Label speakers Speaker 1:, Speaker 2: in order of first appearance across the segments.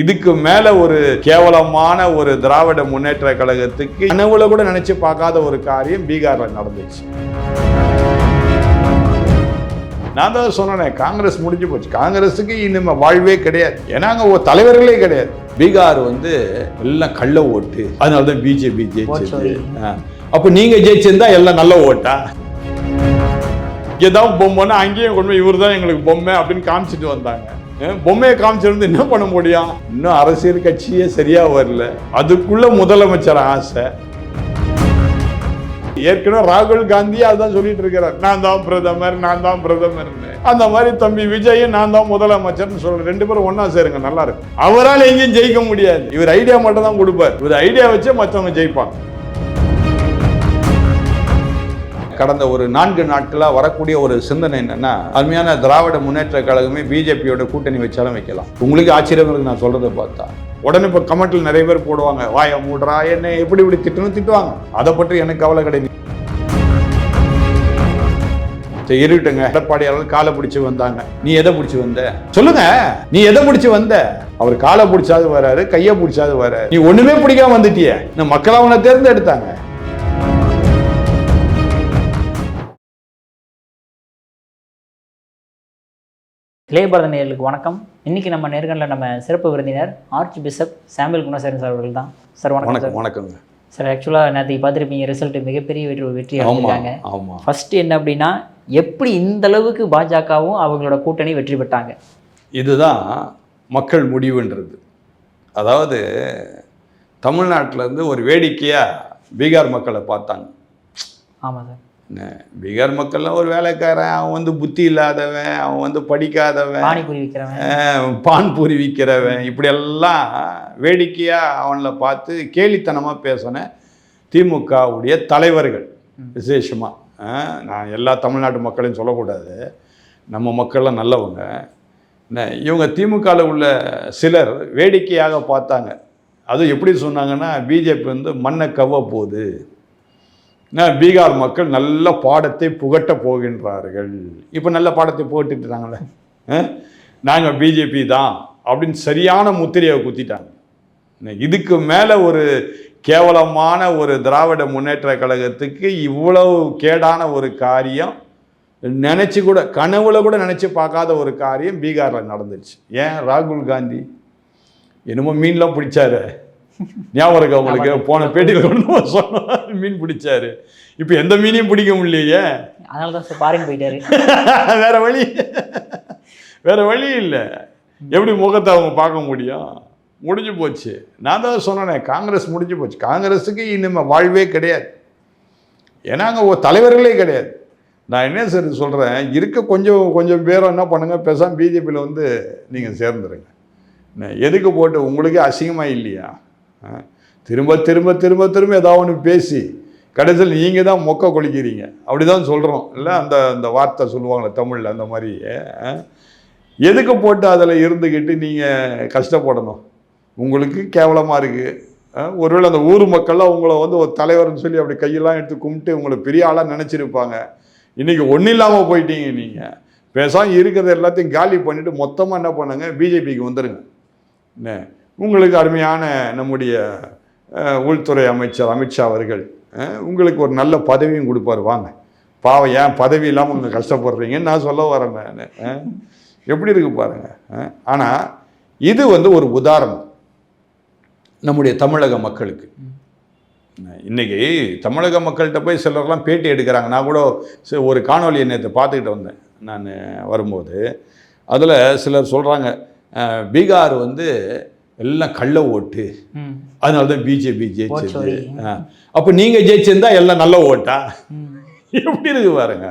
Speaker 1: இதுக்கு மேல ஒரு கேவலமான ஒரு திராவிட முன்னேற்ற கழகத்துக்கு கனவுல கூட நினைச்சு பார்க்காத ஒரு காரியம் பீகார்ல நடந்துச்சு. நான் தான் சொன்னேன் காங்கிரஸ் முடிஞ்சு போச்சு. காங்கிரஸுக்கு இனிமே வாழ்வே கிடையாது. ஏன்னா அங்க ஒரு தலைவர்களே கிடையாது. பீகார் வந்து எல்லாம் கள்ள ஓட்டு. அதனால தான் பிஜேபி ஜெயிச்சது. அப்ப நீங்க ஜெயிச்சிருந்தா எல்லாம் நல்ல ஓட்டா? இங்கேதான் பொம்மைன்னா அங்கேயும் கொண்டு போய் இவர் தான் எங்களுக்கு பொம்மை அப்படின்னு காமிச்சிட்டு வந்தாங்க. பொம்மையை காமிச்சிருந்து என்ன பண்ண முடியும்? இன்னும் அரசியல் கட்சியே சரியா வரல. அதுக்குள்ள முதலமைச்சர் ஆசை. ஏற்கனவே ராகுல் காந்தி அதான் சொல்லிட்டு இருக்கிறார் நான் தான் பிரதமர் நான் தான் பிரதமர்னு. அந்த மாதிரி தம்பி விஜயும் நான் தான் முதலமைச்சர்னு சொல்ற ரெண்டு பேரும் ஒன்னா சேருங்க நல்லா இருக்கும் அவரால் எங்கேயும் ஜெயிக்க முடியாது. இவர் ஐடியா மட்டும் தான் கொடுப்பார். இவர் ஐடியா வச்சே மற்றவங்க ஜெயிப்பாங்க. கடந்த ஒரு நான்கு நாட்களாக வரக்கூடிய ஒரு சிந்தனை என்னன்னா அருமையான திராவிட முன்னேற்ற கழகமே பிஜேபியோட கூட்டணி வச்சாலும் வைக்கலாம். உங்களுக்கு ஆச்சரியம் நான் சொல்கிறத பார்த்தா. உடனே இப்போ கமெண்ட்டில் நிறைய பேர் போடுவாங்க வாய மூடுறா என்ன எப்படி இப்படி திட்டணும் திட்டுவாங்க. அதை பற்றி எனக்கு கவலை கிடையாது. சரி இருக்கட்டுங்க எடப்பாடியாளர் காலை பிடிச்சி வந்தாங்க. நீ எதை பிடிச்சி வந்த? சொல்லுங்க. நீ எதை பிடிச்சி வந்த? அவர் காலை பிடிச்சாது வராரு கையை பிடிச்சாது வராரு. நீ ஒண்ணுமே பிடிக்காம வந்துட்டிய. இந்த மக்கள் அவனை தேர்ந்தெடுத்தாங்க.
Speaker 2: இளையபாரத நேயர்களுக்கு வணக்கம். இன்னைக்கு நம்ம நேர்காணல நம்ம சிறப்பு விருந்தினர் archbishop Samuel Gunasekaran sir அவர்கள் தான். சார் வணக்கம்
Speaker 1: வணக்கங்க.
Speaker 2: சார் ஆக்சுவலாக நேற்று பார்த்துருப்பீங்க ரிசல்ட் மிகப்பெரிய வெற்றி வெற்றி அடைஞ்சிருக்காங்க. ஃபர்ஸ்ட் என்ன அப்படின்னா எப்படி இந்த அளவுக்கு பாஜகவும் அவங்களோட கூட்டணி வெற்றி பெற்றாங்க?
Speaker 1: இதுதான் மக்கள் முடிவுன்றது. அதாவது தமிழ்நாட்டுல இருந்து ஒரு வேடிக்கையாக பீகார் மக்களை பார்த்தாங்க.
Speaker 2: ஆமாம் சார்.
Speaker 1: பீகார் மக்கள்லாம் ஒரு வேலைக்காரன். அவன் வந்து புத்தி இல்லாதவன் அவன் வந்து படிக்காதவன். அஹ், பான்பூரி விற்கிறவன் இப்படியெல்லாம் வேடிக்கையாக அவங்கள பார்த்து கேலித்தனமாக பேசின திமுகவுடைய தலைவர்கள் விசேஷமாக நான் எல்லா தமிழ்நாட்டு மக்களையும் சொல்லக்கூடாது. நம்ம மக்கள்லாம் நல்லவங்க. என்ன இவங்க திமுகவில் உள்ள சிலர் வேடிக்கையாக பார்த்தாங்க. அது எப்படி சொன்னாங்கன்னா பிஜேபி வந்து மண்ணை கவ்வ போகுது. பீகார் மக்கள் நல்ல பாடத்தை புகட்ட போகின்றார்கள். இப்போ நல்ல பாடத்தை புகட்டிட்டுறாங்களே நாங்கள் பிஜேபி தான் அப்படின்னு சரியான முத்திரையை குத்திட்டாங்க. இதுக்கு மேலே ஒரு கேவலமான ஒரு திராவிட முன்னேற்ற கழகத்துக்கு இவ்வளவு கேடான ஒரு காரியம் நினச்சி கூட கனவுல கூட நினச்சி பார்க்காத ஒரு காரியம் பீகாரில் நடந்துச்சு ஏன்? ராகுல் காந்தி என்னமோ மீன்லாம் பிடிச்சாரு. ஞாபகம் இருக்கா உங்களுக்கு? போன பேட்டியில் கொண்டு சொன்னார் மீன் பிடிச்சாரு. இப்போ எந்த மீனையும் பிடிக்க முடியலையே.
Speaker 2: அதனால தான் சார் பாரின் போயிட்டாரு.
Speaker 1: வேற வழி. வேற வழி இல்லை. எப்படி முகத்தை அவங்க பார்க்க முடியும்? முடிஞ்சு போச்சு. நான் தான் சொன்னேனே காங்கிரஸ் முடிஞ்சு போச்சு. காங்கிரஸுக்கு இனிமே வாழ்வே கிடையாது. ஏன்னா அங்கே தலைவர்களே கிடையாது. நான் என்ன சரி சொல்கிறேன் இருக்க கொஞ்சம் கொஞ்சம் பேரும் என்ன பண்ணுங்க? பேசாம பிஜேபியில் வந்து நீங்கள் சேர்ந்துருங்க. என்ன, எதுக்கு போட்டு உங்களுக்கே அசிங்கமாக இல்லையா? ஆ? திரும்ப திரும்ப திரும்ப திரும்ப ஏதாவது ஒன்று பேசி கடைசியில் நீங்கள் தான் மொக்க கொளிக்கிறீங்க. அப்படி தான் சொல்கிறோம் இல்லை அந்த அந்த வார்த்தை சொல்லுவாங்களே தமிழில் அந்த மாதிரி எதுக்கு போட்டு அதில் இருந்துக்கிட்டு நீங்கள் கஷ்டப்படணும்? உங்களுக்கு கேவலமாக இருக்குது ஒருவேளை அந்த ஊர் மக்கள்லாம் உங்களை வந்து ஒரு தலைவர்னு சொல்லி அப்படி கையெல்லாம் எடுத்து கும்பிட்டு உங்களை பெரிய ஆளாக நினச்சிருப்பாங்க. இன்றைக்கி ஒன்றும் இல்லாமல் போயிட்டீங்க நீங்கள் பேசாமல் இருக்கிறத எல்லாத்தையும் காலி பண்ணிவிட்டு மொத்தமாக என்ன பண்ணுங்க? பிஜேபிக்கு வந்துடுங்க என்ன? உங்களுக்கு அருமையான நம்முடைய உள்துறை அமைச்சர் அமித்ஷா அவர்கள் உங்களுக்கு ஒரு நல்ல பதவியும் கொடுப்பாரு வாங்க. பாவம் ஏன் பதவி இல்லாமல் உங்கள் கஷ்டப்படுறீங்கன்னு நான் சொல்ல வரேன் நான் எப்படி இருக்கு பாருங்கள் ஆனால் இது வந்து ஒரு உதாரணம் நம்முடைய தமிழக மக்களுக்கு. இன்னைக்கு தமிழக மக்கள்கிட்ட போய் சிலர்லாம் பேட்டி எடுக்கிறாங்க. நான் கூட ஒரு காணொலியை நேற்று பார்த்துக்கிட்டு வந்தேன் நான் வரும்போது. அதில் சிலர் சொல்கிறாங்க பீகார் வந்து எல்லாம் கள்ள ஓட்டு. அதனால தான் பிஜேபி ஜெயிச்சது. அப்போ நீங்கள் ஜெயிச்சிருந்தா எல்லாம் நல்ல ஓட்டா? எப்படி இருக்கு பாருங்க.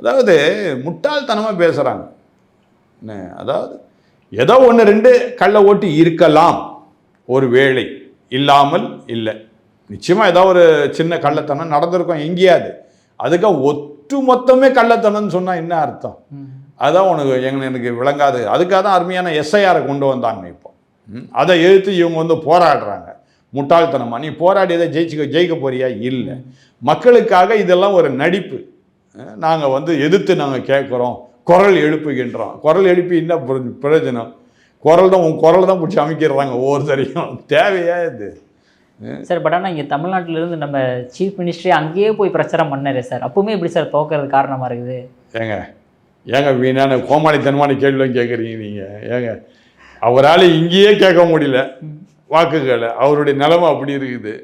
Speaker 1: அதாவது முட்டாள்தனமாக பேசுகிறாங்க என்ன, அதாவது ஏதோ ஒன்று ரெண்டு கள்ள ஓட்டு இருக்கலாம். ஒரு வேளை. இல்லாமல் இல்லை. நிச்சயமாக ஏதோ ஒரு சின்ன கள்ளத்தனம் நடந்திருக்கும் எங்கேயாவது. அதுக்காக ஒட்டு மொத்தமே கள்ளத்தனம்னு சொன்னால் என்ன அர்த்தம்? அதான் உனக்கு எங்க எனக்கு விளங்காது. அதுக்காக தான் அருமையான எஸ்ஐஆரை கொண்டு வந்தாங்க இப்போ. அதை எதிர்த்து இவங்க வந்து போராடுறாங்க. முட்டாள்தனமா. நீ போராடி எதை ஜெயிச்சுக்க ஜெயிக்க போறியா? இல்லை. மக்களுக்காக இதெல்லாம் ஒரு நடிப்பு. நாங்கள் வந்து எதிர்த்து நாங்கள் கேட்குறோம். குரல் எழுப்புகின்றோம். குரல் எழுப்பி என்ன பிர- பிரயோஜனம்? குரல் தான் உன் குரல் தான் பிடிச்சி அமைக்கிறாங்க ஒவ்வொருத்தரையும். தேவையா இது?
Speaker 2: சார் பட் ஆனால் இங்கே தமிழ்நாட்டிலிருந்து நம்ம சீஃப் மினிஸ்டரே அங்கேயே போய் பிரச்சாரம் பண்ணாரு சார். அப்பவுமே எப்படி சார் தோக்கிறது காரணமாக இருக்குது?
Speaker 1: ஏங்க ஏங்க வீணான கோமாளித்தனமான கேள்விலாம் கேட்குறீங்க நீங்கள் ஏங்க அவரால் இங்கேயே கேட்க முடியல. வாக்குகளை அவருடைய நிலைமை அப்படி இருக்குது.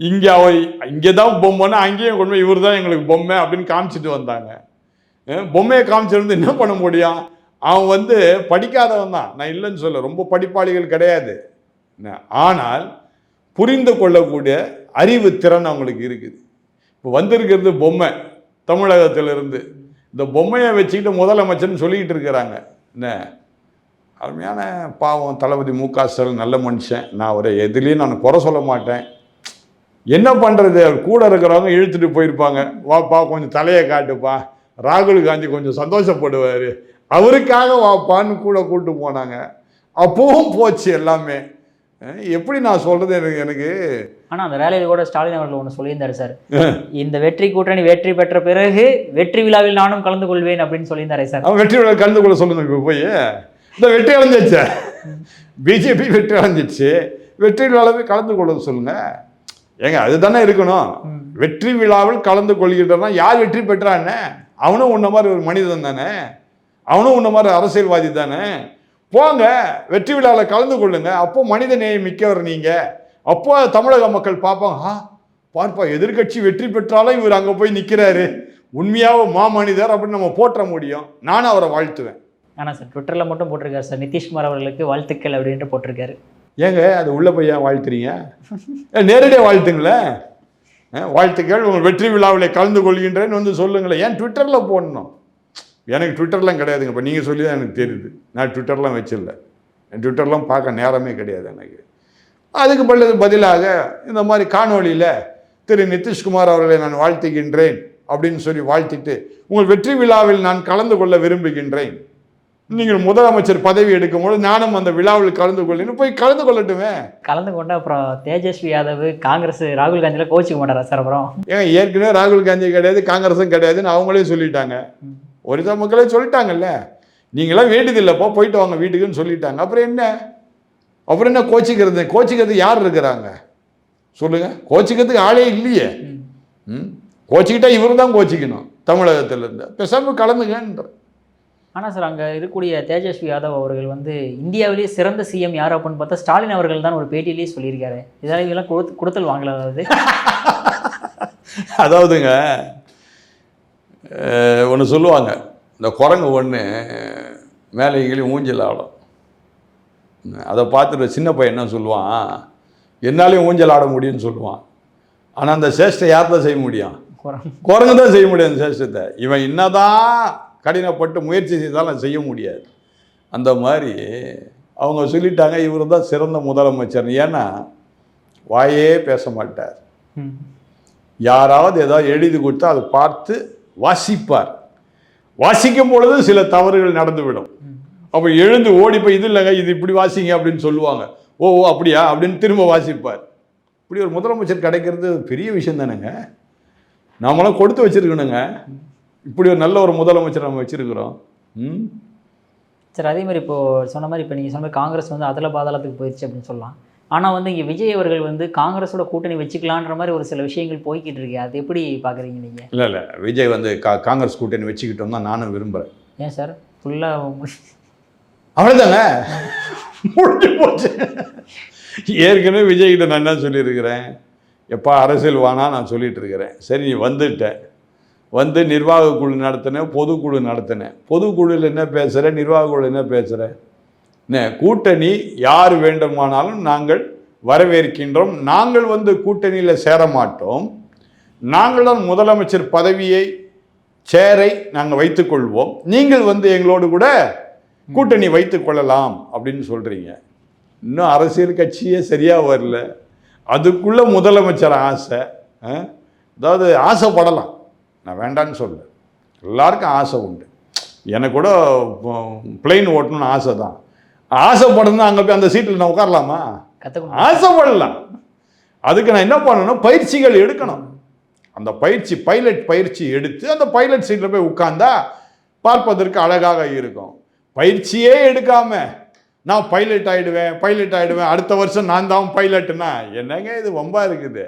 Speaker 1: இங்கே அவர் இங்கே தான் பொம்மைன்னா அங்கேயும் கொண்டு போய் இவர் தான் எங்களுக்கு பொம்மை அப்படின்னு காமிச்சிட்டு வந்தாங்க. பொம்மையை காமிச்சிருந்து என்ன பண்ண முடியும்? அவன் வந்து படிக்காதவன் தான். நான் இல்லைன்னு சொல்ல ரொம்ப படிப்பாளிகள் கிடையாது. என்ன, ஆனால் புரிந்து கொள்ளக்கூடிய அறிவு திறன் அவங்களுக்கு இருக்குது. இப்போ வந்திருக்கிறது பொம்மை. தமிழகத்திலிருந்து. இந்த பொம்மையை வச்சுக்கிட்டு முதலமைச்சர்னு சொல்லிக்கிட்டு இருக்கிறாங்க. என்ன? அருமையான பாவம். தளபதி மு க ஸ்டாலின் நல்ல மனுஷன். நான் அவரை எதுலேயும் நான் குறை சொல்ல மாட்டேன். என்ன பண்ணுறது கூட இருக்கிறவங்க இழுத்துட்டு போயிருப்பாங்க. வாப்பா கொஞ்சம் தலையை காட்டுப்பா. ராகுல் காந்தி கொஞ்சம் சந்தோஷப்படுவார். அவருக்காக வாப்பான்னு கூட கூப்பிட்டு போனாங்க. அப்பவும் போச்சு எல்லாமே. எப்படி நான் சொல்கிறது எனக்கு எனக்கு?
Speaker 2: ஆனால் அந்த ரேலியில் கூட ஸ்டாலின் அவர்கள் ஒன்று சொல்லியிருந்தாரு சார். இந்த வெற்றி கூட்டணி வெற்றி பெற்ற பிறகு வெற்றி விழாவில் நானும் கலந்து கொள்வேன் அப்படின்னு சொல்லியிருந்தாரே சார்.
Speaker 1: அவன் வெற்றி விழா கலந்து கொள்ள சொல்லுங்க போய். இந்த வெற்றி அடைஞ்சிச்சு பிஜேபி வெற்றி அடைஞ்சிச்சு வெற்றி விழாவில் கலந்து கொள்ள சொல்லுங்க. ஏங்க அதுதானே இருக்கணும். வெற்றி விழாவில் கலந்து கொள்கின்றனா யார் வெற்றி பெற்றானே அவனும் உன்ன மாதிரி ஒரு மனிதன் தானே. அவனும் உன்ன மாதிரி அரசியல்வாதி தானே. போங்க வெற்றி விழாவில் கலந்து கொள்ளுங்க. அப்போ மனித நேயம் மிக்கவர் நீங்க. அப்போ தமிழக மக்கள் பார்ப்பாங்க ஆ பார்ப்பா எதிர்க்கட்சி வெற்றி பெற்றாலும் இவர் அங்கே போய் நிற்கிறாரு உண்மையாக மாமனிதர் அப்படின்னு நம்ம போற்ற முடியும். நானும் அவரை வாழ்த்துவேன்.
Speaker 2: ஆனால் சார் ட்விட்டரில் மட்டும் போட்டிருக்காரு சார். நிதிஷ்குமார் அவர்களுக்கு வாழ்த்துக்கள் அப்படின்ட்டு போட்டிருக்காரு.
Speaker 1: ஏங்க அது உள்ள போய் ஏன் வாழ்த்துறீங்க? நேரடியாக வாழ்த்துங்களேன் வாழ்த்துக்கள் உங்கள் வெற்றி விழாவில் கலந்து கொள்கின்றேன்னு வந்து சொல்லுங்களேன். ஏன் ட்விட்டரில் போடணும்? எனக்கு ட்விட்டர்லாம் கிடையாதுங்க. இப்போ நீங்கள் சொல்லி தான் எனக்கு தெரியுது. நான் ட்விட்டர்லாம் வச்சிடல என் ட்விட்டர்லாம் பார்க்க நேரமே கிடையாது எனக்கு. அதுக்கு பதில் பதிலாக இந்த மாதிரி காணொளியில் திரு நிதிஷ்குமார் அவர்களை நான் வாழ்த்துகின்றேன் அப்படின்னு சொல்லி வாழ்த்திட்டு உங்கள் வெற்றி விழாவில் நான் கலந்து கொள்ள விரும்புகின்றேன். நீங்கள் முதலமைச்சர் பதவி எடுக்கும்போது நானும் அந்த விழாவில் கலந்து கொள்ளுன்னு போய் கலந்து கொள்ளட்டுமே?
Speaker 2: கலந்து கொண்டு அப்புறம் தேஜஸ்வி யாதவ் காங்கிரஸ் ராகுல் காந்தியில் கோச்சிக்க மாட்டாரா சார் அப்புறம்?
Speaker 1: ஏங்க ஏற்கனவே ராகுல் காந்தி கிடையாது காங்கிரஸும் கிடையாதுன்னு அவங்களே சொல்லிட்டாங்க. ஒரிசா மக்களே சொல்லிட்டாங்கல்ல? நீங்களாம் வேண்டியதில்லைப்பா போயிட்டு வாங்க வீட்டுக்குன்னு சொல்லிட்டாங்க. அப்புறம் என்ன? அப்புறம் என்ன கோச்சிக்கிறது? கோச்சிக்கிறது யார் இருக்கிறாங்க? சொல்லுங்க. கோச்சிக்கிறதுக்கு ஆளே இல்லையே. ம். கோச்சிக்கிட்டா இவர் தான் கோச்சிக்கணும் தமிழகத்திலேருந்து. பேசாமல் கலந்துங்கன்ற
Speaker 2: ஆனால் சார் அங்கே இருக்கக்கூடிய தேஜஸ்வி யாதவ் அவர்கள் வந்து இந்தியாவிலேயே சிறந்த சிஎம் யார் அப்படின்னு பார்த்தா ஸ்டாலின் அவர்கள் தான் ஒரு பேட்டியிலேயே சொல்லியிருக்காரு. இதெல்லாம் இதெல்லாம் கொடுத்து கொடுத்தல் வாங்கல அதாவது.
Speaker 1: அதாவதுங்க ஒன்று சொல்லுவாங்க இந்த குரங்கு ஒன்று மேலே கீழே ஊஞ்சல் ஆடும். அதை பார்த்துட்டு சின்ன பையன் என்ன சொல்லுவான் என்னாலையும் ஊஞ்சல் ஆட முடியும்னு சொல்லுவான். ஆனால் அந்த சேஷ்டை யார் தான் செய்ய முடியும். குரங்கு தான் செய்ய முடியும் அந்த சேஷ்டத்தை. இவன் என்னதான் கடினப்பட்டு முயற்சி செய்தாலும் செய்ய முடியாது. அந்த மாதிரி அவங்க சொல்லிட்டாங்க இவர் தான் சிறந்த முதலமைச்சர் ஏன்னா வாயே பேச மாட்டார். யாராவது ஏதாவது எழுதி கொடுத்தா அதை பார்த்து வாசிப்பார். வாசிக்கும் பொழுது சில தவறுகள் நடந்துவிடும். அப்போ எழுந்து ஓடி போய் இது இல்லைங்க இது இப்படி வாசிங்க அப்படின்னு சொல்லுவாங்க. ஓ ஓ அப்படியா? அப்படின்னு திரும்ப வாசிப்பார். இப்படி ஒரு முதலமைச்சர் கிடைக்கிறது பெரிய விஷயம் தானேங்க. நாமெல்லாம் கொடுத்து வச்சிருக்கணுங்க. இப்படி ஒரு நல்ல ஒரு முதலமைச்சர் நம்ம வச்சிருக்கிறோம். ம்?
Speaker 2: சார் அதே மாதிரி இப்போ சொன்ன மாதிரி இப்போ நீங்கள் சொன்ன மாதிரி காங்கிரஸ் வந்து அதல பாதாளத்துக்கு போயிடுச்சு அப்படின்னு சொல்லலாம். ஆனால் வந்து இங்கே விஜய் அவர்கள் வந்து காங்கிரஸோட கூட்டணி வச்சுக்கலான்ற மாதிரி ஒரு சில விஷயங்கள் போய்கிட்டு இருக்கு. அது எப்படி பார்க்குறீங்க நீங்கள்
Speaker 1: இல்லை இல்லை. விஜய் வந்து கா காங்கிரஸ் கூட்டணி வச்சுக்கிட்டோம் தான் நானும் விரும்புகிறேன்
Speaker 2: ஏன் சார்? ஃபுல்லாக
Speaker 1: அவ்வளோதாங்க முடிஞ்சு போச்சு. ஏற்கனவே விஜய்கிட்ட நான் என்ன சொல்லியிருக்கிறேன்? எப்பா அரசியல் வானா நான் சொல்லிட்டு இருக்கிறேன். சரி நீ வந்துட்ட. வந்து நிர்வாக குழு நடத்தினேன் பொதுக்குழு நடத்தினேன் பொதுக்குழுவில் என்ன பேசுகிற நிர்வாக குழு என்ன பேசுகிற என்ன கூட்டணி யார் வேண்டுமானாலும் நாங்கள் வரவேற்கின்றோம். நாங்கள் வந்து கூட்டணியில் சேர மாட்டோம். நாங்கள் தான் முதலமைச்சர் பதவியை சேரை நாங்கள் வைத்துக்கொள்வோம் நீங்கள் வந்து எங்களோடு கூட கூட்டணி வைத்து கொள்ளலாம் அப்படின்னு சொல்கிறீங்க இன்னும் அரசியல் கட்சியே சரியாக வரல. அதுக்குள்ளே முதலமைச்சர் ஆசை ஆ? அதாவது ஆசைப்படலாம். நான் வேண்டான்னு சொல்ல எல்லாருக்கும் ஆசை உண்டு. எனக்கு கூட பிளெயின் ஓட்டணும்னு ஆசை தான். ஆசைப்படணும் அங்கே போய் அந்த சீட்டில் நான் உட்காரலாமா? ஆசைப்படலாம் அதுக்கு நான் என்ன பண்ணணும்? பயிற்சிகள் எடுக்கணும். அந்த பயிற்சி பைலட் பயிற்சி எடுத்து அந்த பைலட் சீட்டில் போய் உட்கார்ந்தா பார்ப்பதற்கு அழகாக இருக்கும். பயிற்சியே எடுக்காம நான் பைலட் ஆயிடுவேன் பைலட் ஆயிடுவேன் அடுத்த வருஷம் நான் தான் பைலட்டுனா என்னங்க இது வம்பா இருக்குது?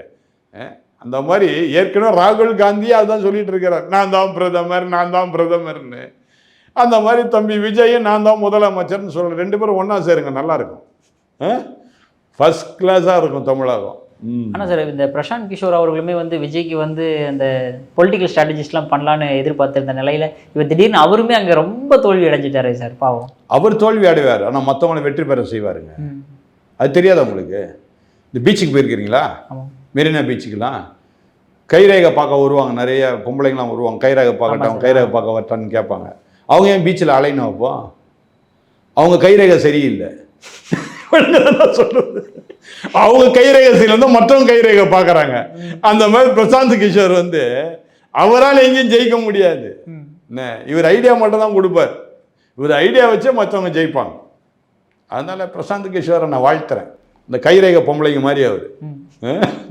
Speaker 1: அந்த மாதிரி ஏற்கனவே ராகுல் காந்தி அதுதான் சொல்லிட்டு இருக்கிறார். நான் தான் பிரதமர் நான் தான் பிரதமர்னு. அந்த மாதிரி தம்பி விஜயும் நான் தான் முதலமைச்சர்னு சொல்ற ரெண்டு பேரும் ஒன்றா சேருங்க நல்லா இருக்கும் ஃபர்ஸ்ட் கிளாஸாக இருக்கும் தமிழகம்.
Speaker 2: ஆனால் சார் இந்த பிரசாந்த் கிஷோர் அவர்களுமே வந்து விஜய்க்கு வந்து அந்த பொலிட்டிக்கல் ஸ்ட்ராட்டஜிஸ்ட்லாம் பண்ணலான்னு எதிர்பார்த்திருந்த நிலையில இவர் திடீர்னு அவருமே அங்கே ரொம்ப தோல்வி அடைஞ்சிட்டாரு சார் பாவம்.
Speaker 1: அவர் தோல்வி அடைவார் ஆனால் மற்றவங்களை வெற்றி பெற செய்வாருங்க. அது தெரியாதா உங்களுக்கு? இந்த பீச்சுக்கு போயிருக்கிறீங்களா
Speaker 2: ஆமாம்.
Speaker 1: மெரினா பீச்சுக்கெலாம் கைரேகை பார்க்க வருவாங்க நிறைய பொம்பளைங்களாம் வருவாங்க. கைரேகை பார்க்கட்டும். கைரேகை பார்க்க வரட்டான்னு கேட்பாங்க. அவங்க ஏன் பீச்சில் அலையணும் அப்போ? அவங்க கைரேகை சரியில்லை. சொல்றது. அவங்க கைரேகை சரியில்லை மற்றவங்க கைரேகை பார்க்குறாங்க. அந்த மாதிரி பிரசாந்த் கிஷோர் வந்து அவரால் எங்கேயும் ஜெயிக்க முடியாது. இவர் ஐடியா மட்டும் தான் கொடுப்பார். இவர் ஐடியா வச்சே மற்றவங்க ஜெயிப்பாங்க. அதனால பிரசாந்த் கிஷோரை நான் வாழ்த்துறேன். இந்த கைரேகை பொம்பளைங்க மாதிரி அவர்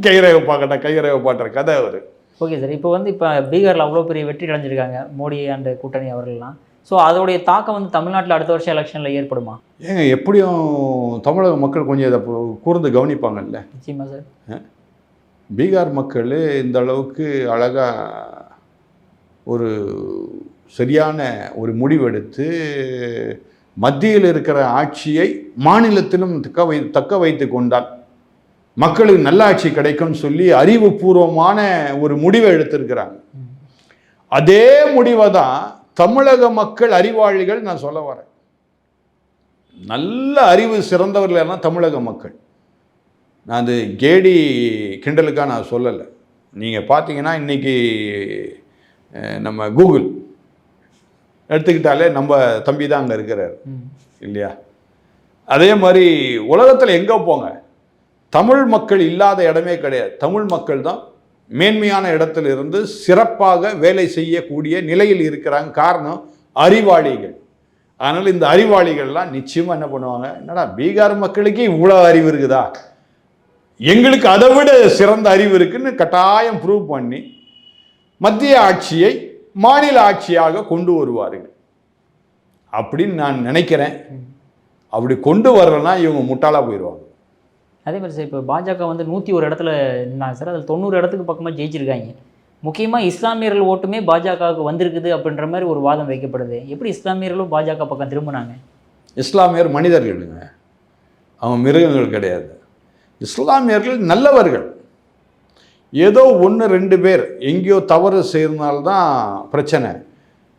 Speaker 1: கைரேகை பார்க்கட்டா கைரேகை பாட்டுற கதை அவர்
Speaker 2: ஓகே சார் இப்போ வந்து இப்போ பீகாரில் அவ்வளோ பெரிய வெற்றி அடைஞ்சிருக்காங்க மோடி அண்ட் கூட்டணி அவர்கள்லாம். ஸோ அதோடைய தாக்கம் வந்து தமிழ்நாட்டில் அடுத்த வருஷம் எலெக்ஷனில் ஏற்படுமா?
Speaker 1: ஏங்க எப்படியும் தமிழக மக்கள் கொஞ்சம் இதை கூர்ந்து கவனிப்பாங்கல்ல.
Speaker 2: நிச்சயமா சார்.
Speaker 1: பீகார் மக்கள் இந்த அளவுக்கு அழகாக ஒரு சரியான ஒரு முடிவெடுத்து மத்தியில் இருக்கிற ஆட்சியை மாநிலத்திலும் தக்க வை தக்க வைத்து கொண்டால் மக்களுக்கு நல்லாட்சி கிடைக்கும்னு சொல்லி அறிவுபூர்வமான ஒரு முடிவை எடுத்திருக்கிறாங்க. அதே முடிவை தான் தமிழக மக்கள் அறிவாளிகள் நான் சொல்ல வரேன். நல்ல அறிவு சிறந்தவர்கள் எல்லாம் தமிழக மக்கள். நான் அது கேடி கிண்டலுக்காக நான் சொல்லலை. நீங்கள் பார்த்தீங்கன்னா இன்றைக்கி நம்ம கூகுள் எடுத்துக்கிட்டாலே நம்ம தம்பி தான் அங்கே இருக்கிறார். இல்லையா? அதே மாதிரி உலகத்தில் எங்கே போங்க? தமிழ் மக்கள் இல்லாத இடமே கிடையாது. தமிழ் மக்கள் தான் மேன்மையான இடத்துல இருந்து சிறப்பாக வேலை செய்யக்கூடிய நிலையில் இருக்கிறாங்க காரணம் அறிவாளிகள். அதனால் இந்த அறிவாளிகள்லாம் நிச்சயமாக என்ன பண்ணுவாங்க? என்னடா பீகார் மக்களுக்கு இவ்வளோ அறிவு இருக்குதா? எங்களுக்கு அதை விட சிறந்த அறிவு இருக்குன்னு கட்டாயம் ப்ரூவ் பண்ணி மத்திய ஆட்சியை மாநில ஆட்சியாக கொண்டு வருவார்கள் அப்படின்னு நான் நினைக்கிறேன். அப்படி கொண்டு வரலன்னா இவங்க முட்டாளா போயிடுவாங்க.
Speaker 2: அதே மாதிரி சார் இப்போ பாஜக வந்து நூற்றி ஒரு இடத்துல நின்னாங்க சார். அதில் தொண்ணூறு இடத்துக்கு பக்கமாக ஜெயிச்சிருக்காங்க. முக்கியமாக இஸ்லாமியர்கள் ஓட்டுமே பாஜகவுக்கு வந்திருக்குது அப்படின்ற மாதிரி ஒரு வாதம் வைக்கப்படுது. எப்படி இஸ்லாமியர்களும் பாஜக பக்கம் திரும்பினாங்க?
Speaker 1: இஸ்லாமியர் மனிதர்களுங்க. அவங்க மிருகங்கள் கிடையாது. இஸ்லாமியர்கள் நல்லவர்கள். ஏதோ ஒன்று ரெண்டு பேர் எங்கேயோ தவறு செய்யறதுனால்தான் பிரச்சனை.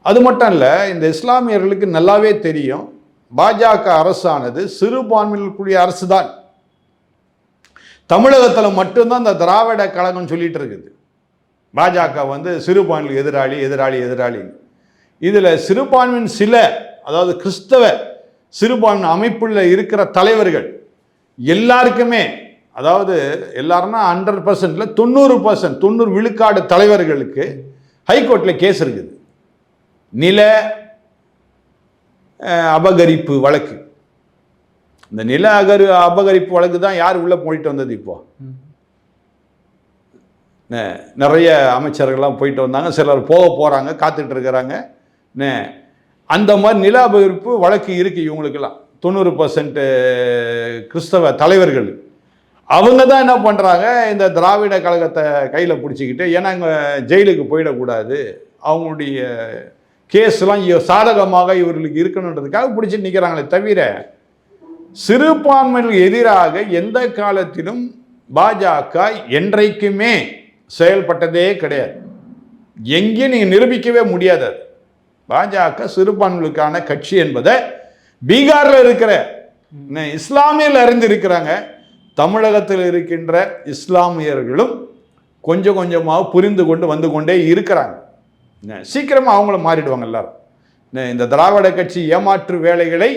Speaker 1: அது மட்டும் இல்லை இந்த இஸ்லாமியர்களுக்கு நல்லாவே தெரியும் பாஜக அரசானது சிறுபான்மையில் கூடிய அரசு தான் தமிழகத்தில் மட்டும்தான் இந்த திராவிட கழகம் சொல்லிட்டு இருக்குது. பாஜக வந்து சிறுபான்மை எதிராளி எதிராளி எதிராளி. இதில் சிறுபான்மையின் சில அதாவது கிறிஸ்தவ சிறுபான்மை அமைப்புள்ள இருக்கிற தலைவர்கள் எல்லாருக்குமே அதாவது எல்லாருன்னா ஹண்ட்ரட் பர்சன்ட்ல தொண்ணூறு பர்சன்ட் தொண்ணூறு விழுக்காடு தலைவர்களுக்கு ஹைகோர்ட்டில் கேஸ் இருக்குது. நில அபகரிப்பு வழக்கு. இந்த நில அகரு அபகரிப்பு வழக்கு தான் யார் உள்ளே போயிட்டு வந்தது இப்போ? நிறைய அமைச்சர்கள்லாம் போயிட்டு வந்தாங்க. சிலர் போக போகிறாங்க காத்துட்டு இருக்கிறாங்க. அந்த மாதிரி நில அபகரிப்பு வழக்கு இருக்குது இவங்களுக்கெல்லாம். தொண்ணூறு பர்சன்ட் கிறிஸ்தவ தலைவர்கள். அவங்க தான் என்ன பண்ணுறாங்க இந்த திராவிட கழகத்தை கையில் பிடிச்சிக்கிட்டு ஏன்னா இங்கே ஜெயிலுக்கு போயிடக்கூடாது. அவங்களுடைய கேஸ்லாம் சாதகமாக இவர்களுக்கு இருக்கணுன்றதுக்காக பிடிச்சிட்டு நிற்கிறாங்களே தவிர சிறுபான்மைக்கு எதிராக எந்த காலத்திலும் பாஜக என்றைக்குமே செயல்பட்டதே கிடையாது. எங்கேயும் நீங்கள் நிரூபிக்கவே முடியாது பாஜக சிறுபான்மைகளுக்கான கட்சி என்பதை பீகாரில் இருக்கிற இஸ்லாமியில் அறிந்து இருக்கிறாங்க. தமிழகத்தில் இருக்கின்ற இஸ்லாமியர்களும் கொஞ்சம் கொஞ்சமாக புரிந்து கொண்டு வந்து கொண்டே இருக்கிறாங்க. சீக்கிரமாக அவங்களும் மாறிடுவாங்க எல்லாரும். இந்த திராவிட கட்சி ஏமாற்று வேலைகளை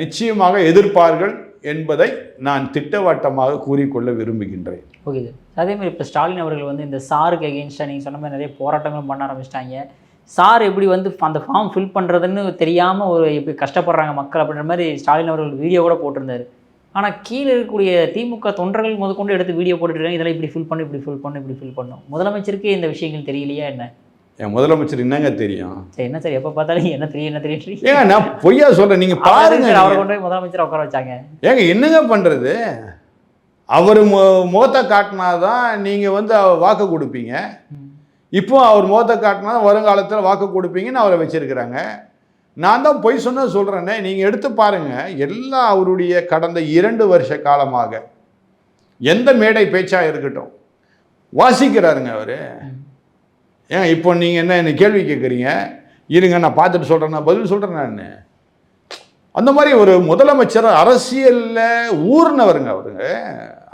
Speaker 1: நிச்சயமாக எதிர்ப்பார்கள் என்பதை நான் திட்டவட்டமாக கூறிக்கொள்ள விரும்புகின்றேன்.
Speaker 2: Okay sir. அதே மாதிரி இப்போ ஸ்டாலின் அவர்கள் வந்து இந்த சாருக்கு எகெயின்ஸ்டாக நீங்கள் சொன்ன மாதிரி நிறைய போராட்டங்களும் பண்ண ஆரம்பிச்சிட்டாங்க. சார் எப்படி வந்து அந்த ஃபார்ம் ஃபில் பண்ணுறதுன்னு தெரியாமல் ஒரு எப்படி கஷ்டப்படுறாங்க மக்கள் அப்படின்ற மாதிரி ஸ்டாலின் அவர்கள் வீடியோ கூட போட்டிருந்தாரு. ஆனால் கீழே இருக்கக்கூடிய திமுக தொண்டர்கள் முதற்கொண்டு எடுத்து வீடியோ போட்டுட்டு இருக்காங்க. இதெல்லாம் இப்படி ஃபில் பண்ணு இப்படி ஃபில் பண்ணு இப்படி ஃபில் பண்ணும் முதலமைச்சருக்கே இந்த விஷயங்கள் தெரியலையா என்ன?
Speaker 1: என் முதலமைச்சர் என்னங்க தெரியும்?
Speaker 2: சரி என்ன சார் எப்போ பார்த்தாலும் என்ன தெரியும் என்ன தெரியும்?
Speaker 1: ஏங்க நான் பொய்யா சொல்றேன். நீங்க பாருங்க.
Speaker 2: அவரை. கொண்டு போய் முதலமைச்சர் உட்கார வச்சாங்க?
Speaker 1: ஏங்க என்னங்க பண்றது? அவர் மு முகத்தை காட்டினாதான் நீங்க வந்து அவ- வாக்கு கொடுப்பீங்க. இப்போ அவர் முகத்தை காட்டினா வருங்காலத்தில் வாக்கு கொடுப்பீங்கன்னு அவரை வச்சிருக்கிறாங்க. நான் தான் பொய் சொன்ன சொல்கிறேனே நீங்கள் எடுத்து பாருங்க. எல்லாம் அவருடைய கடந்த இரண்டு வருஷ காலமாக எந்த மேடை பேச்சாக இருக்கட்டும் வாசிக்கிறாருங்க அவர். ஏன் இப்போ நீங்கள் என்ன என்ன கேள்வி கேட்குறீங்க? இருங்க நான் பார்த்துட்டு சொல்கிறேன் நான் பதில் சொல்கிறேன் நான். அந்த மாதிரி ஒரு முதலமைச்சர் அரசியலில் ஊர்னவருங்க அவருங்க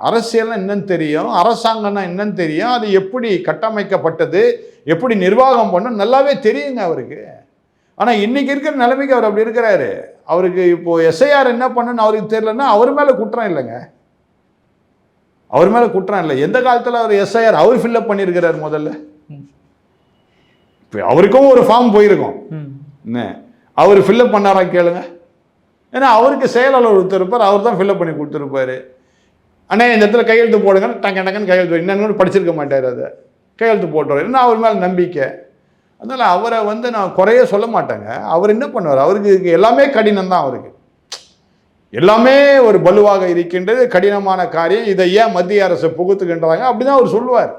Speaker 1: அரசியல்னா என்னன்னு தெரியும் அரசாங்கம்னா என்னன்னு தெரியும் அது எப்படி கட்டமைக்கப்பட்டது எப்படி நிர்வாகம் பண்ணும் நல்லாவே தெரியுங்க அவருக்கு. ஆனால் இன்னைக்கு இருக்கிற நிலைமைக்கு அவர் அப்படி இருக்கிறாரு. அவருக்கு இப்போ எஸ்ஐஆர் என்ன பண்ணுன்னு அவருக்கு தெரியலன்னா அவர் மேலே குற்றம் இல்லைங்க. அவர் மேலே குற்றம் இல்லை. எந்த காலத்தில் அவர் எஸ்ஐஆர் அவர் ஃபில்அப் பண்ணியிருக்கிறார் முதல்ல. இப்போ அவருக்கும் ஒரு ஃபார்ம் போயிருக்கும். என்ன? அவர் ஃபில்அப் பண்ணாரா கேளுங்க. ஏன்னா அவருக்கு செயலாளர் கொடுத்துருப்பார் அவர் தான் ஃபில்அப் பண்ணி கொடுத்துருப்பாரு. அண்ணே இந்த இடத்துல கையெழுத்து போடுங்க டங்க டக்குன்னு கையெழுத்து. இன்னும் படிச்சிருக்க மாட்டார் அதை. கையெழுத்து போட்டுருவார். என்ன அவர் மேலே நம்பிக்கை. அதனால் அவரை வந்து நான் குறைய சொல்ல மாட்டேங்க. அவர் என்ன பண்ணுவார்? அவருக்கு எல்லாமே கடினம் தான் அவருக்கு. எல்லாமே ஒரு பலுவாக இருக்கின்றது கடினமான காரியம். இதை ஏன் மத்திய அரசு புகுத்துக்கின்றாங்க அப்படி தான் அவர் சொல்லுவார்.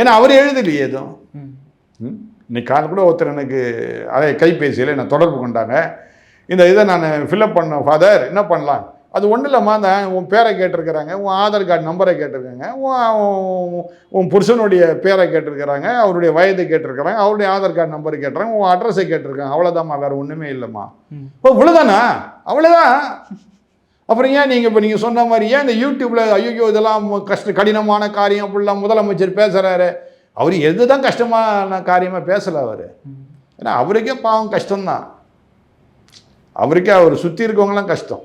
Speaker 1: ஏன்னா அவர் எழுதலையே எதுவும். இன்னைக்கு காலை கூட ஒருத்தர் எனக்கு அதே கைபேசியில் என்னை தொடர்பு கொண்டாங்க. இந்த இதை நான் ஃபில்அப் பண்ண ஃபாதர் என்ன பண்ணலாம்? அது ஒன்றும் இல்லைம்மா அந்த உன் பேரை கேட்டிருக்கிறாங்க உன் ஆதார் கார்டு நம்பரை கேட்டிருக்காங்க உன் உன் புருஷனுடைய பேரை கேட்டிருக்கிறாங்க அவருடைய வயது கேட்டிருக்கிறாங்க அவருடைய ஆதார் கார்டு நம்பர் கேட்டுறாங்க உன் அட்ரஸை கேட்டிருக்காங்க. அவ்வளோதாம்மா வேறு ஒன்றுமே இல்லைம்மா. ஓ இவ்வளோதானா அவ்வளோதான் அப்புறம் ஏன் நீங்கள் இப்போ நீங்கள் சொன்ன மாதிரி ஏன் இந்த யூடியூப்பில் ஐயோ இதெல்லாம் கஷ்ட கடினமான காரியம் அப்படிலாம் முதலமைச்சர் பேசுகிறாரு அவர் எதுதான் கஷ்டமான காரியமாக பேசலை அவர். ஏன்னா அவருக்கே பாவம் கஷ்டம்தான். அவருக்கே அவர் சுற்றி இருக்கவங்களாம் கஷ்டம்.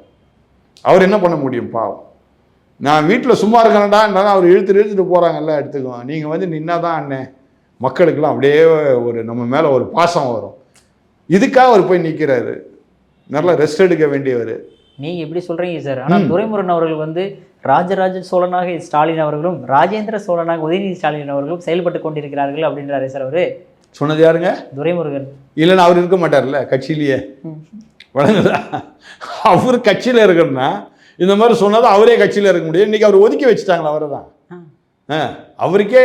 Speaker 1: அவர் என்ன பண்ண முடியும்? பாவம். நான் வீட்டில் சும்மா இருக்கிறேன்டான்றாலும் அவர் இழுத்துட்டு இழுத்துட்டு போகிறாங்கல்ல எடுத்துக்குவோம் நீங்கள் வந்து நின்னா தான் அண்ணன் மக்களுக்கெல்லாம் அப்படியே ஒரு நம்ம மேலே ஒரு பாசம் வரும். இதுக்காக அவர் போய் நிற்கிறாரு நல்லா ரெஸ்ட் எடுக்க வேண்டியவர்.
Speaker 2: நீங்க எப்படி சொல்றீங்க சார் ஆனா துரைமுருகன் அவர்கள் வந்து ராஜராஜ சோழனாக ஸ்டாலின் அவர்களும் ராஜேந்திர சோழனாக உதயநிதி ஸ்டாலின் அவர்களும் செயல்பட்டு கொண்டிருக்கிறார்கள் அப்படின்றாரு சார் அவரு.
Speaker 1: சொன்னது யாருங்க?
Speaker 2: துரைமுருகன்.
Speaker 1: இல்லைன்னா அவர் இருக்க மாட்டார்ல கட்சியிலேயே. வழங்குதா? அவர் கட்சியில் இருக்கணும்னா இந்த மாதிரி சொன்னது அவரே கட்சியில் இருக்க முடியும். இன்னைக்கு அவர் ஒதுக்கி வச்சுட்டாங்களா அவரை தான்? அவருக்கே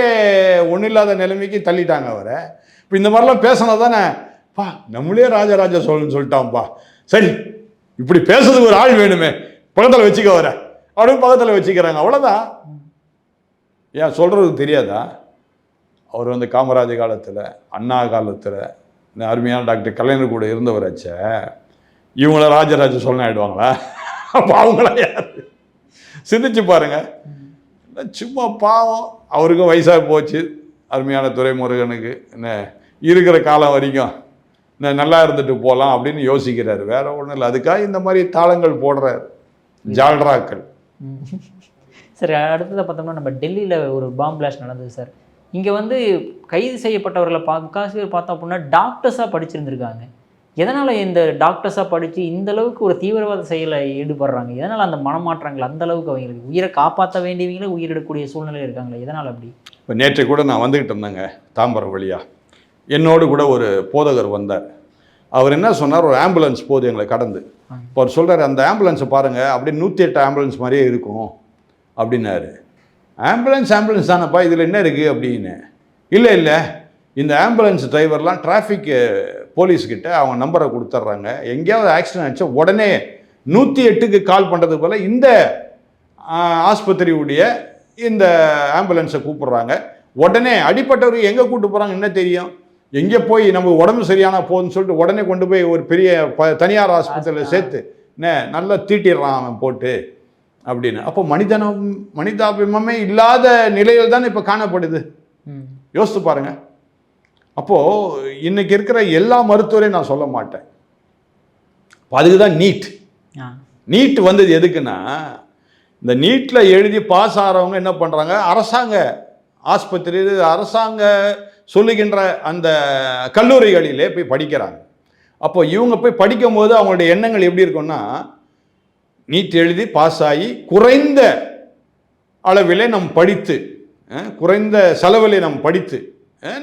Speaker 1: ஒன்றும் இல்லாத நிலைமைக்கு தள்ளிட்டாங்க அவரை. இப்போ இந்த மாதிரிலாம் பேசினா தானே? பா நம்மளே ராஜராஜ சோழன் சொல்லிட்டான்ப்பா சரி இப்படி பேசுறதுக்கு ஒரு ஆள் வேணுமே. பக்கத்தில் வச்சுக்க வர அப்படின்னு பக்கத்தில் வச்சுக்கிறாங்க. அவ்வளோதான் ஏன் சொல்கிறது தெரியாதா? அவர் வந்து காமராஜர் காலத்தில் அண்ணா காலத்தில் அருமையான டாக்டர் கலைஞர் கூட இருந்தவராச்சே. இவங்கள ராஜராஜ சோழன் ஆயிடுவாங்களா? அப்போ அவங்களா யார்? சிந்திச்சு பாருங்க. சும்மா பாவம். அவருக்கும் வயசாக போச்சு. அருமையான துறைமுருகனுக்கு என்ன இருக்கிற காலம் வரைக்கும் இந்த நல்லா இருந்துட்டு போகலாம் அப்படின்னு யோசிக்கிறாரு. வேற ஒன்றும் இல்லை. அதுக்காக இந்த மாதிரி தாளங்கள் போடுறாரு. ஜால்ராக்கள்.
Speaker 2: சரி அடுத்ததை பார்த்தோம்னா நம்ம டெல்லியில் ஒரு பாம் பிளாஸ்ட் நடந்தது சார். இங்கே வந்து கைது செய்யப்பட்டவர்களை பா முக்காசி பார்த்தோம் அப்படின்னா டாக்டர்ஸாக படிச்சிருந்திருக்காங்க. எதனால் இந்த டாக்டர்ஸாக படித்து இந்த அளவுக்கு ஒரு தீவிரவாத செயலை ஈடுபடுறாங்க? எதனால் அந்த மனமாற்றங்கள் அந்த அளவுக்கு அவங்களுக்கு? உயிரை காப்பாற்ற வேண்டியவங்களே உயிரிடக்கூடிய சூழ்நிலை இருக்காங்களே எதனால் அப்படி?
Speaker 1: இப்போ நேற்று கூட நான் வந்துக்கிட்டு இருந்தேங்க தாம்பரம் வழியா. என்னோடு கூட ஒரு போதகர் வந்தார். அவர் என்ன சொன்னார்? ஒரு ஆம்புலன்ஸ் போகுது எங்களை கடந்து. இப்போ அவர் சொல்கிறார் அந்த ஆம்புலன்ஸை பாருங்கள் அப்படியே நூற்றி எட்டு ஆம்புலன்ஸ் மாதிரியே இருக்கும் அப்படின்னாரு. ஆம்புலன்ஸ் ஆம்புலன்ஸ் தானப்பா இதில் என்ன இருக்குது அப்படின்னு. இல்லை இல்லை. இந்த ஆம்புலன்ஸ் டிரைவர்லாம் டிராஃபிக் போலீஸ்கிட்ட அவங்க நம்பரை கொடுத்துட்றாங்க. எங்கேயாவது ஆக்சிடென்ட் ஆச்சா உடனே நூற்றி எட்டுக்கு கால் பண்ணுறது போல் இந்த ஆஸ்பத்திரியுடைய இந்த ஆம்புலன்ஸை கூப்பிடுறாங்க. உடனே அடிப்பட்டவர் எங்கே கூட்டு போகிறாங்க என்ன தெரியும்? எங்கே போய் நம்ம உடம்பு சரியான போகுதுன்னு சொல்லிட்டு உடனே கொண்டு போய் ஒரு பெரிய ப தனியார் ஆஸ்பத்திரியில் சேர்த்து என்ன நல்லா தீட்டிடுறான் அவன் போட்டு அப்படின்னு. அப்போ மனிதனம் மனிதாபிமமே இல்லாத நிலையில் தானே இப்போ காணப்படுது. யோசித்து பாருங்க. அப்போது இன்னைக்கு இருக்கிற எல்லா மருத்துவரையும் நான் சொல்ல மாட்டேன். அப்ப அதுக்கு தான் நீட் நீட் வந்தது எதுக்குன்னா இந்த நீட்டில் எழுதி பாஸ் ஆகிறவங்க என்ன பண்ணுறாங்க அரசாங்க ஆஸ்பத்திரி அரசாங்க சொல்லுகின்ற அந்த கல்லூரிகளிலே போய் படிக்கிறாங்க. அப்போ இவங்க போய் படிக்கும் போது அவங்களுடைய எண்ணங்கள் எப்படி இருக்கும்னா நீட் எழுதி பாஸ் ஆகி குறைந்த அளவிலே நம் படித்து குறைந்த செலவிலே நாம் படித்து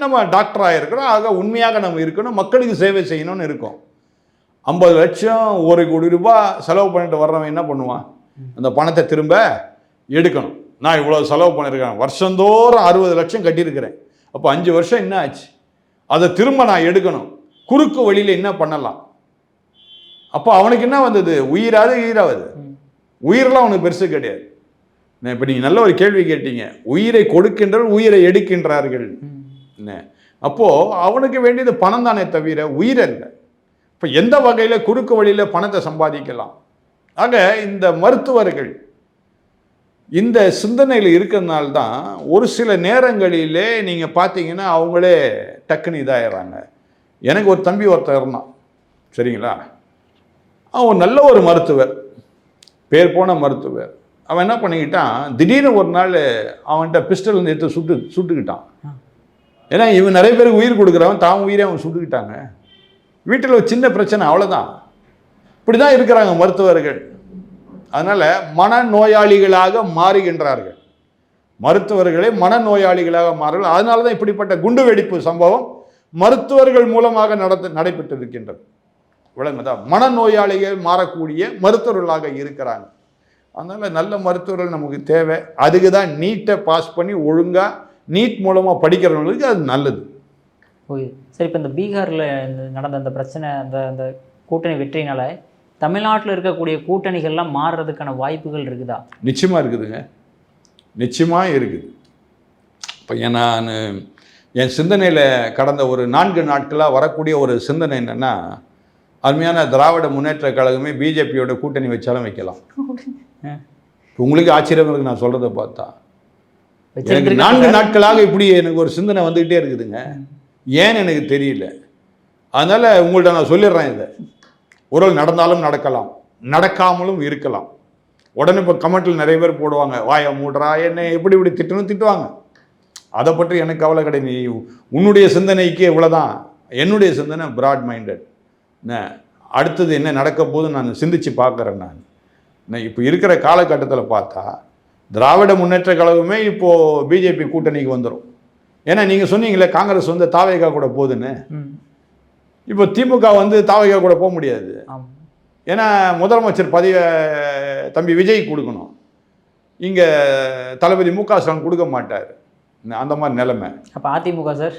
Speaker 1: நம்ம டாக்டராக இருக்கிறோம் ஆக உண்மையாக நம்ம இருக்கணும். மக்களுக்கு சேவை செய்யணும்னு இருக்கோம். ஐம்பது லட்சம் ஒரு கோடி ரூபாய் செலவு பண்ணிட்டு வர்றவன் என்ன பண்ணுவான்? அந்த பணத்தை திரும்ப எடுக்கணும். நான் இவ்வளோ செலவு பண்ணியிருக்கேன் வருஷந்தோறும் அறுபது லட்சம் கட்டியிருக்கிறேன். அப்போ அஞ்சு வருஷம் என்ன ஆச்சு? அதை திரும்ப நான் எடுக்கணும். குறுக்கு வழியில் என்ன பண்ணலாம்? அப்போ அவனுக்கு என்ன வந்தது? உயிராது உயிராவது உயிரெலாம் அவனுக்கு பெருசு கிடையாது. இப்போ நீங்கள் நல்ல ஒரு கேள்வி கேட்டீங்க. உயிரை கொடுக்கின்றவர் உயிரை எடுக்கின்றார்கள். என்ன அப்போது அவனுக்கு வேண்டியது பணம் தானே தவிர உயிர் இல்லை இப்போ எந்த வகையில் குறுக்கு வழியில் பணத்தை சம்பாதிக்கலாம்? ஆக இந்த மருத்துவர்கள் இந்த சிந்தனையில் இருக்கிறதுனால தான் ஒரு சில நேரங்களிலே நீங்கள் பார்த்தீங்கன்னா அவங்களே டக்குன்னு இதாயிடுறாங்க எனக்கு ஒரு தம்பி ஒருத்தர் இருந்தான். சரிங்களா? அவன் நல்ல ஒரு மருத்துவர். பேர் போன மருத்துவர். அவன் என்ன பண்ணிக்கிட்டான்? திடீர்னு ஒரு நாள் அவன்கிட்ட பிஸ்டல் எடுத்து சுட்டு சுட்டுக்கிட்டான். ஏன்னா இவன் நிறைய பேருக்கு உயிர் கொடுக்குறவன் தான் உயிரை அவன் சுட்டுக்கிட்டாங்க. வீட்டில் ஒரு சின்ன பிரச்சனை அவ்வளோதான் இப்படி தான் இருக்கிறாங்க மருத்துவர்கள். அதனால் மனநோயாளிகளாக மாறுகின்றார்கள். மருத்துவர்களே மனநோயாளிகளாக மாறுகள் அதனால தான் இப்படிப்பட்ட குண்டு வெடிப்பு சம்பவம் மருத்துவர்கள் மூலமாக நடந்து நடைபெற்று இருக்கின்றது விளங்குதா? மனநோயாளிகள் மாறக்கூடிய மருத்துவர்களாக இருக்கிறாங்க. அதனால் நல்ல மருத்துவர்கள் நமக்கு தேவை. அதுக்கு தான் நீட்டை பாஸ் பண்ணி ஒழுங்காக நீட் மூலமாக படிக்கிறவங்களுக்கு அது நல்லது.
Speaker 2: ஓகே சரி இப்போ இந்த பீகாரில் இந்த நடந்த அந்த பிரச்சனை அந்த அந்த கூட்டணி வெற்றினால தமிழ்நாட்டில் இருக்கக்கூடிய கூட்டணிகள்லாம் மாறுறதுக்கான வாய்ப்புகள் இருக்குதா?
Speaker 1: நிச்சயமாக இருக்குதுங்க. நிச்சயமாக இருக்குது. இப்போ நான் என் சிந்தனையில் கடந்த ஒரு நான்கு நாட்களாக வரக்கூடிய ஒரு சிந்தனை என்னென்னா அருமையான திராவிட முன்னேற்ற கழகமே பிஜேபியோட கூட்டணி வச்சாலும் வைக்கலாம். உங்களுக்கு ஆச்சரியம் இருக்கு நான் சொல்கிறத பார்த்தா. எனக்கு நான்கு நாட்களாக இப்படி எனக்கு ஒரு சிந்தனை வந்துக்கிட்டே இருக்குதுங்க. ஏன்னு எனக்கு தெரியல. அதனால் உங்கள்ட்ட நான் சொல்லிடுறேன் இதை. உறவு நடந்தாலும் நடக்கலாம். நடக்காமலும் இருக்கலாம். உடனே இப்போ கமெண்ட்டில் நிறைய பேர் போடுவாங்க. வாயை மூடுறா என்ன எப்படி இப்படி திட்டணும் திட்டுவாங்க. அதை பற்றி எனக்கு கவலை கிடையாது. நீ உன்னுடைய சிந்தனைக்கு இவ்வளோதான் என்னுடைய சிந்தனை பிராட் மைண்டட் என்ன அடுத்தது என்ன நடக்க போகுது நான் சிந்திச்சு பார்க்குறேன் நான். நான் இப்போ இருக்கிற காலகட்டத்தில் பார்த்தா திராவிட முன்னேற்ற கழகமே இப்போது பிஜேபி கூட்டணிக்கு வந்துடும் ஏன்னா நீங்கள் சொன்னீங்களே காங்கிரஸ் வந்து தாவேகா கூட போகுதுன்னு இப்போ திமுக வந்து தாவேகா கூட போக முடியாது. ஏன்னா முதலமைச்சர் பதவியை தம்பி விஜய் கொடுக்கணும். இங்கே தளபதி மு க ஸ்டாலின் கொடுக்க மாட்டார். அந்த மாதிரி நிலைமை.
Speaker 2: அப்போ அதிமுக சார்?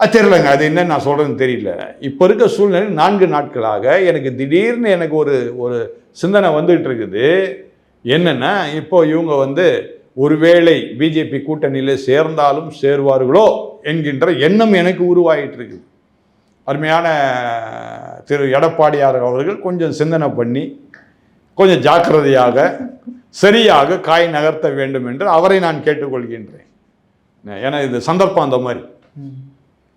Speaker 1: அது தெரியலங்க. அது என்னன்னு நான் சொல்கிறேன்னு தெரியல. இப்போ இருக்க சூழ்நிலை நான்கு நாட்களாக எனக்கு திடீர்னு எனக்கு ஒரு ஒரு சிந்தனை வந்துகிட்டு இருக்குது. என்னென்னா இப்போ இவங்க வந்து ஒருவேளை பிஜேபி கூட்டணியில் சேர்ந்தாலும் சேருவார்களோ என்கின்ற எண்ணம் எனக்கு உருவாகிட்டு இருக்குது அருமையான திரு எடப்பாடியார் அவர்கள் கொஞ்சம் சிந்தனை பண்ணி கொஞ்சம் ஜாக்கிரதையாக சரியாக காய் நகர்த்த வேண்டும் என்று அவரை நான் கேட்டுக்கொள்கின்றேன். ஏன்னா இது சந்தர்ப்பம் அந்த மாதிரி.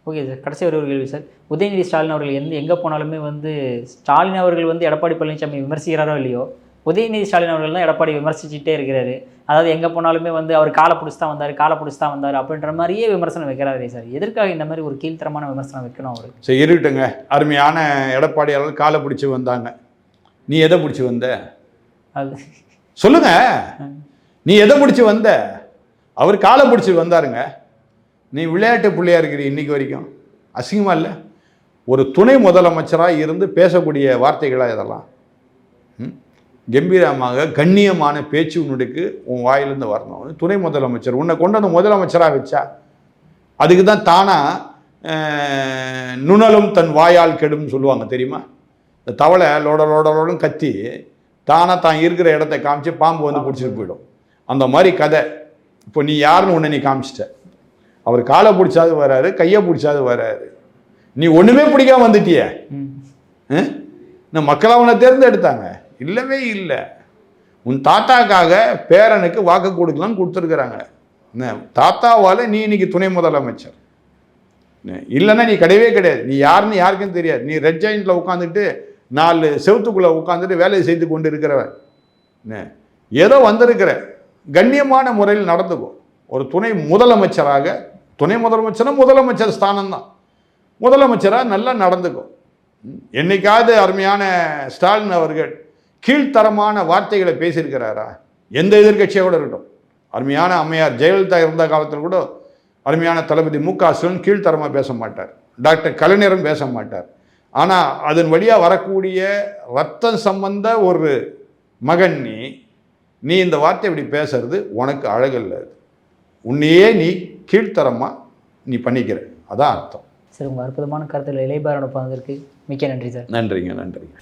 Speaker 2: Okay sir. கடைசி ஒரு கேள்வி சார். உதயநிதி ஸ்டாலின் அவர்கள் எந்த எங்கே போனாலுமே வந்து ஸ்டாலின் அவர்கள் வந்து எடப்பாடி பழனிசாமி விமர்சிக்கிறாரோ இல்லையோ? உதயநிதி ஸ்டாலின் அவர்கள் தான் எடப்பாடி விமர்சிச்சுட்டே இருக்கிறாரு. அதாவது எங்கே போனாலுமே வந்து அவர் காலை பிடிச்சி தான் வந்தார் காலை பிடிச்சி தான் வந்தார் அப்படின்ற மாதிரியே விமர்சனம் வைக்கிறாரே சார். எதற்காக இந்த மாதிரி ஒரு கீழ்த்தரமான விமர்சனம் வைக்கணும் அவர்?
Speaker 1: சரி இருக்கட்டுங்க அருமையான எடப்பாடியாளர் காலை பிடிச்சி வந்தாங்க. நீ எதை பிடிச்சி வந்த?
Speaker 2: அது
Speaker 1: சொல்லுங்க. நீ எதை பிடிச்சி வந்த? அவர் காலை பிடிச்சி வந்தாருங்க. நீ விளையாட்டு பிள்ளையா இருக்கிற இன்னைக்கு வரைக்கும். அசிங்கமா இல்லை? ஒரு துணை முதலமைச்சராக இருந்து பேசக்கூடிய வார்த்தைகளா இதெல்லாம்? ம்? கம்பீரமாக கண்ணியமான பேச்சு உன்னுடைக்கு உன் வாயிலிருந்து வரணும். துணை முதலமைச்சர். உன்னை கொண்டு வந்து முதலமைச்சராக வச்சா அதுக்கு தான் தானா அஹ், நுணலும் தன் வாயால் கெடும்னு சொல்லுவாங்க தெரியுமா? இந்த தவளை லோட லோட லோடன்னு கத்தி தானா தான் இருக்கிற இடத்த காமிச்சு பாம்பு வந்து பிடிச்சிட்டு போயிடும். அந்த மாதிரி கதை. இப்போ நீ யாருன்னு உன்னை நீ காமிச்சிட்ட. அவர் காலை பிடிச்சாது வராரு கையை பிடிச்சாது வராரு. நீ ஒன்றுமே பிடிக்காம வந்துட்டியே? இந்த மக்கள் அவனை தேர்ந்தெடுத்தாங்க. இல்லவே இல்லை. உன் தாத்தாக்காக பேரனுக்கு வாக்கு கொடுக்கலான்னு கொடுத்துருக்குறாங்க. என்ன தாத்தாவால் நீ இன்னைக்கு துணை முதலமைச்சர். இல்லைன்னா நீ கிடையவே கிடையாது. நீ யாருன்னு யாருக்கும் தெரியாது. நீ ரெட் ஜாயிண்டில் உட்காந்துட்டு நாலு செவத்துக்குள்ளே உட்காந்துட்டு வேலையை செய்து கொண்டு இருக்கிறவன் ஏதோ வந்திருக்கிற கண்ணியமான முறையில் நடந்துக்கும் ஒரு துணை முதலமைச்சராக துணை முதலமைச்சர்னா முதலமைச்சர் ஸ்தானம் தான் முதலமைச்சராக நல்லா நடந்துக்கும் என்னைக்காவது அருமையான ஸ்டாலின் அவர்கள் கீழ்த்தரமான வார்த்தைகளை பேசியிருக்கிறாரா? எந்த எதிர்க்கட்சியோட இருக்கட்டும். அருமையான அம்மையார் ஜெயலலிதா இருந்த காலத்தில் கூட அருமையான தளபதி மு க ஸ்டாலின் கீழ்த்தரமாக பேச மாட்டார். டாக்டர் கலைஞரும் பேச மாட்டார். ஆனால் அதன் வழியாக வரக்கூடிய ரத்தம் சம்பந்த ஒரு மகன் நீ நீ இந்த வார்த்தை இப்படி பேசுறது உனக்கு அழகில்லை அது. உன்னையே நீ கீழ்த்தரமாக நீ பண்ணிக்கிற. அதான் அர்த்தம்.
Speaker 2: சார் உங்கள் அற்புதமான கருத்தில் இளையபாரோட பகிர்ந்ததற்கு மிக்க நன்றி சார்.
Speaker 1: நன்றிங்க நன்றிங்க.